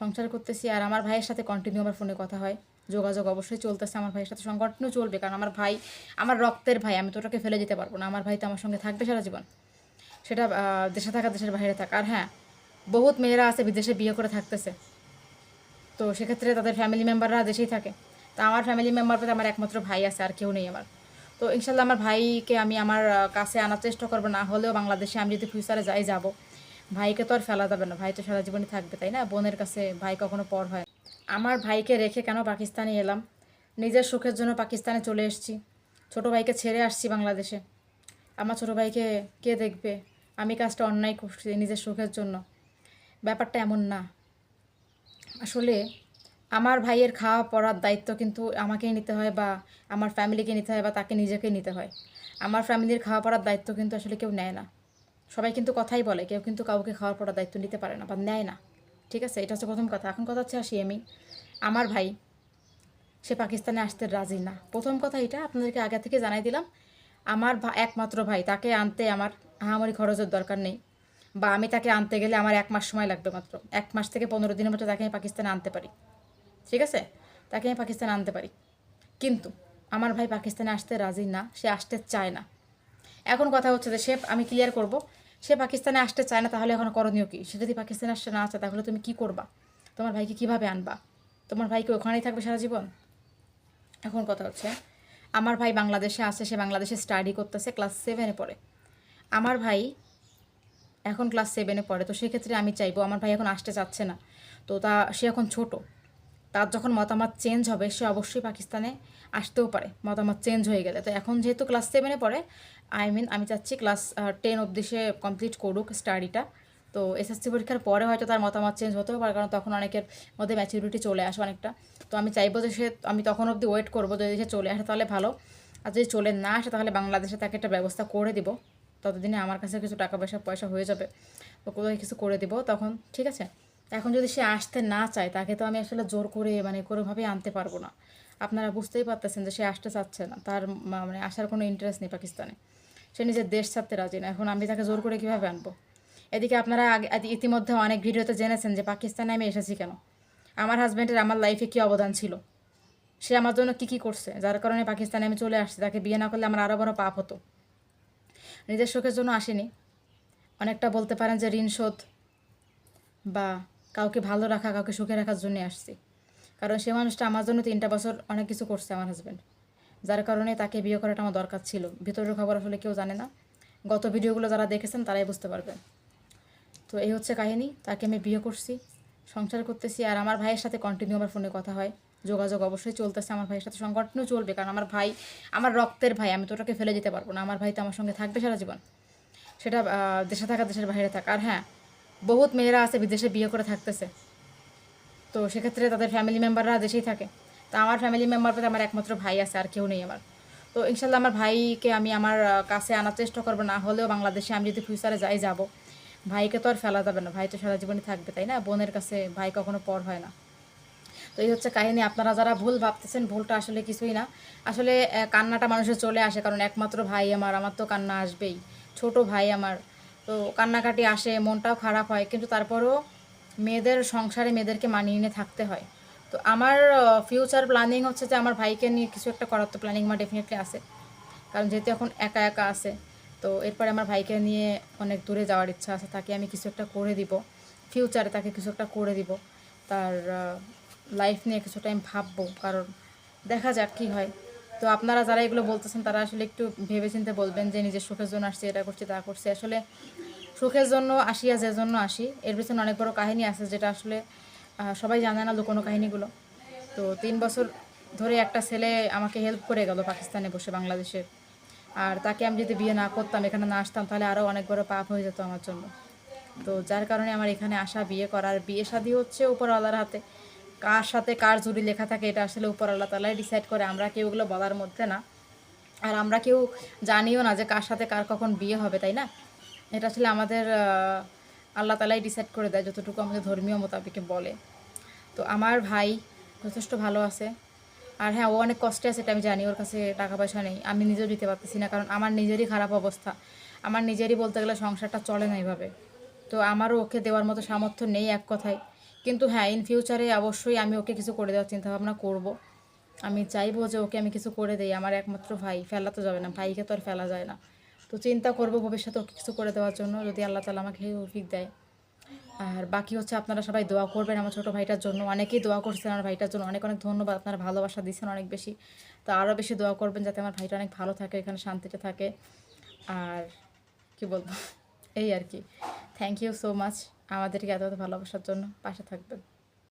সংসার করতেছি আর আমার ভাইয়ের সাথে কন্টিনিউ আমার ফোনে কথা হয়। যোগাযোগ অবশ্যই চলতেছে, আমার ভাইয়ের সাথে কন্টিনিউ চলবে, কারণ আমার ভাই, আমার রক্তের ভাই, আমি তো ওটাকে ফেলে যেতে পারব না। আমার ভাই তো আমার সঙ্গে থাকবে সারা জীবন। সেটা দেশে থাকা দেশের বাইরে থাকা। আর হ্যাঁ বহুত মেয়েরা আছে বিদেশে বিয়ে করে থাকতেছে। তো সেক্ষেত্রে তাদের ফ্যামিলি মেম্বাররা দেশেই থাকে। তো আমার ফ্যামিলি মেম্বার আমার একমাত্র ভাই আছে, আর কেউ নেই আমার। তো ইনশাল্লাহ আমার ভাইকে আমি আমার কাছে আনার চেষ্টা করব। না হলেও বাংলাদেশে আমি যদি ফিউচারে যাই, যাব। ভাইকে তো আর ফেলা যাবে না, ভাই তো সারা জীবনই থাকবে, তাই না? বোনের কাছে ভাই কখনো পর হয় আমার ভাইকে রেখে কেন পাকিস্তানে এলাম? নিজের সুখের জন্য পাকিস্তানে চলে এসেছি। ছোট ভাইকে ছেড়ে আসছি বাংলাদেশে। আমার ছোট ভাইকে কে দেখবে? আমি কাজটা অন্যায় করছি নিজের সুখের জন্য। ব্যাপারটা এমন না। আসলে আমার ভাইয়ের খাওয়া পড়ার দায়িত্ব কিন্তু আমাকেই নিতে হয় বা আমার ফ্যামিলিকে নিতে হয় বা তাকে নিজেকে নিতে হয়। আমার ফ্যামিলির খাওয়া পড়ার দায়িত্ব কিন্তু আসলে কেউ নেয় না। সবাই কিন্তু কথাই বলে, কেউ কিন্তু কাউকে খাওয়ার পড়ার দায়িত্ব নিতে পারে না বা নেয় না। ঠিক আছে? এটা হচ্ছে প্রথম কথা। এখন কথা হচ্ছে আসি আমি। আমার ভাই, সে পাকিস্তানে আসতে রাজি না। প্রথম কথা এটা, আপনাদেরকে আগে থেকে জানাই দিলাম, আমার একমাত্র ভাই, তাকে আনতে আমার আহামরি খরচের দরকার নেই বা আমি তাকে আনতে গেলে আমার এক মাস সময় লাগবে মাত্র। এক মাস থেকে পনেরো দিনের মধ্যে তাকে আমি পাকিস্তানে আনতে পারি। ঠিক আছে? তাকে আমি পাকিস্তানে আনতে পারি। কিন্তু আমার ভাই পাকিস্তানে আসতে রাজি না, সে আসতে চায় না। এখন কথা হচ্ছে যে সে, আমি ক্লিয়ার করব সে পাকিস্তানে আসতে চায় না, তাহলে এখন করণীয় কি? সে যদি পাকিস্তানে আসতে না চায়, তাহলে তুমি কি করবা? তোমার ভাইকে কীভাবে আনবা? তোমার ভাইকে ওখানেই থাকবে সারা জীবন? এখন কথা হচ্ছে, আমার ভাই বাংলাদেশে আছে, সে বাংলাদেশে স্টাডি করতেছে ক্লাস সেভেনে পড়ে। আমার ভাই এখন ক্লাস সেভেনে পড়ে, তো সেক্ষেত্রে আমি চাইব, আমার ভাই এখন আসতে চাচ্ছে না। তো তা, সে এখন ছোট। তার যখন মতামত চেঞ্জ হবে, সে অবশ্যই পাকিস্তানে আসতেও পারে। মতামত চেঞ্জ হয়ে গেলে। তো এখন যেহেতু ক্লাস সেভেনে পড়ে আই মিন আমি চাচ্ছি ক্লাস টেন অবধি সে কমপ্লিট করুক স্টাডিটা তো এসএসসি পরীক্ষার পরে হয়তো তার মতামত চেঞ্জ হতেও পারে, কারণ তখন অনেকের মধ্যে ম্যাচুরিটি চলে আসে অনেকটা। তো আমি চাইব যে সে, আমি তখন অবধি ওয়েট করব যদি সে চলে আসে তাহলে ভালো। আর যদি চলে না আসে তাহলে বাংলাদেশে তাকে একটা ব্যবস্থা করে দিব। ততদিনে আমার কাছে কিছু টাকা পয়সা পয়সা হয়ে যাবে। তো কোথাও কিছু করে দিব তখন, ঠিক আছে? এখন যদি সে আসতে না চায়, তাকে তো আমি আসলে জোর করে মানে কোনোভাবেই আনতে পারব না। আপনারা বুঝতেই পারতেছেন যে সে আসতে চাচ্ছে না। তার মানে আসার কোনো ইন্টারেস্ট নেই পাকিস্তানে। সে নিজের দেশ ছাড়তে রাজি না। এখন আমি তাকে জোর করে কীভাবে আনব? এদিকে আপনারা ইতিমধ্যে অনেক ভিডিওতে জেনেছেন যে পাকিস্তানে আমি এসেছি কেন? আমার হাজব্যান্ডের আমার লাইফে কী অবদান ছিল? সে আমার জন্য কী কী করছে? যার কারণে পাকিস্তানে আমি চলে আসছি। তাকে বিয়ে না করলে আমার আরও বড় পাপ হতো। নিজের সুখের জন্য আসেনি। অনেকটা বলতে পারেন যে ঋণ শোধ বা কাউকে ভালো রাখা, কাউকে সুখে রাখার জন্যই আসছি। কারণ সে মানুষটা আমার জন্য তিনটা বছর অনেক কিছু করছে আমার হাজব্যান্ড যার কারণে তাকে বিয়ে করাটা আমার দরকার ছিল। ভিতরের খবর আসলে কেউ জানে না। গত ভিডিওগুলো যারা দেখেছেন, তারাই বুঝতে পারবেন। তো এই হচ্ছে কাহিনী। তাকে আমি বিয়ে করছি, সংসার করতেছি আর আমার ভাইয়ের সাথে কন্টিনিউ আমার ফোনে কথা হয়। যোগাযোগ অবশ্যই চলতেছে, আমার ভাইয়ের সাথে কন্টিনিউ চলবে। কারণ আমার ভাই, আমার রক্তের ভাই, আমি তো ওটাকে ফেলে যেতে পারব না। আমার ভাই তো আমার সঙ্গে থাকবে সারা জীবন। সেটা দেশে থাকা, দেশের বাইরে থাকা। আর হ্যাঁ বহুত মেয়েরা আছে, বিদেশে বিয়ে করে থাকতেছে। তো সেক্ষেত্রে তাদের ফ্যামিলি মেম্বাররা দেশেই থাকে। তো আমার ফ্যামিলি মেম্বার বলতে আমার একমাত্র ভাই আছে, আর কেউ নেই আমার। তো ইনশাল্লাহ আমার ভাইকে আমি আমার কাছে আনার চেষ্টা করব, না হলেও বাংলাদেশে আমি যদি ফিউচারে যাই, যাব। ভাইকে তো আর ফেলা যাবে না ভাই তো সারা জীবনই থাকবে, তাই না? বোনের কাছে ভাই কখনো পর হয় না। তো এই হচ্ছে কাহিনী, আপনারা যারা ভুল ভাবতেছেন, ভুলটা আসলে কিছুই না। আসলে কান্নাটা মানুষের চলে আসে, কারণ একমাত্র ভাই আমার আমার তো কান্না আসবেই। ছোট ভাই আমার। তো কান্নাকাটি আসে, মনটাও খারাপ হয়, কিন্তু তারপরেও মেয়েদের সংসারে মেয়েদেরকে মানিয়ে নিয়ে থাকতে হয়। তো আমার ফিউচার প্ল্যানিং হচ্ছে যে আমার ভাইকে নিয়ে কিছু একটা করার তো প্ল্যানিং আমার ডেফিনেটলি আছে। কারণ যেহেতু এখন একা একা আছে, তো এরপরে আমার ভাইকে নিয়ে অনেক দূরে যাওয়ার ইচ্ছা আছে, তাকে আমি কিছু একটা করে দিব। ফিউচারে তাকে কিছু একটা করে দিব। তার লাইফ নিয়ে কিছুটা আমি ভাববো, কারণ দেখা যাক কী হয়। তো আপনারা যারা এগুলো বলতেছেন, তারা আসলে একটু ভেবেচিন্তে বলবেন যে নিজের সুখের জন্য আসছি, এটা করছি, তা করছি। আসলে সুখের জন্য আসি আর যে জন্য আসি, এর পিছনে অনেক বড় কাহিনী আছে যেটা আসলে সবাই জানে না লুকোনো কাহিনীগুলো। তো তিন বছর ধরে একটা ছেলে আমাকে হেল্প করে গেল পাকিস্তানে বসে বাংলাদেশে। আর তাকে আমি যদি বিয়ে না করতাম, এখানে না আসতাম, তাহলে আরও অনেক বড় পাপ হয়ে যেত আমার জন্য। তো যার কারণে আমার এখানে আসা, বিয়ে করার, বিয়ে শাদী হচ্ছে উপরওয়ালার হাতে। কার সাথে কার জুড়ি লেখা থাকে এটা আসলে উপর আল্লাহ তালাই ডিসাইড করে। আমরা কেউ ওগুলো বলার মধ্যে না। আর আমরা কেউ জানিও না যে কার সাথে কার কখন বিয়ে হবে, তাই না? এটা আসলে আমাদের আল্লাহ তালাই ডিসাইড করে দেয় যতটুকু আমাদের ধর্মীয় মোতাবেকে বলে। তো আমার ভাই যথেষ্ট ভালো আছে। আর হ্যাঁ ও অনেক কষ্টে আছে, এটা আমি জানি। ওর কাছে টাকা পয়সা নেই। আমি নিজেও দিতে পারতেছি না, কারণ আমার নিজেরই খারাপ অবস্থা। আমার নিজেরই বলতে গেলে সংসারটা চলে না এইভাবে। তো আমারও ওকে দেওয়ার মতো সামর্থ্য নেই এক কথায়। কিন্তু হ্যাঁ ইন ফিউচারে অবশ্যই আমি ওকে কিছু করে দেওয়ার চিন্তা ভাবনা করব। আমি চাইব যে ওকে আমি কিছু করে দেই। আমার একমাত্র ভাই, ফেলা তো যাবে না। ভাইকে তো আর ফেলা যায় না। তো চিন্তা করব ভবিষ্যতে ওকে কিছু করে দেওয়ার জন্য, যদি আল্লাহ তালা আমাকে তৌফিক দেয়। আর বাকি হচ্ছে আপনারা সবাই দোয়া করবেন আমার ছোটো ভাইটার জন্য। অনেকেই দোয়া করছেন আমার ভাইটার জন্য। অনেক অনেক ধন্যবাদ। আপনারা ভালোবাসা দিচ্ছেন অনেক বেশি। তো আরও বেশি দোয়া করবেন যাতে আমার ভাইটা অনেক ভালো থাকে, এখানে শান্তিতে থাকে। আর কি বলব? এই আর কি। থ্যাংক ইউ সো মাচ আমাদেরকে এত ভালোবাসার জন্য পাশে থাকবেন।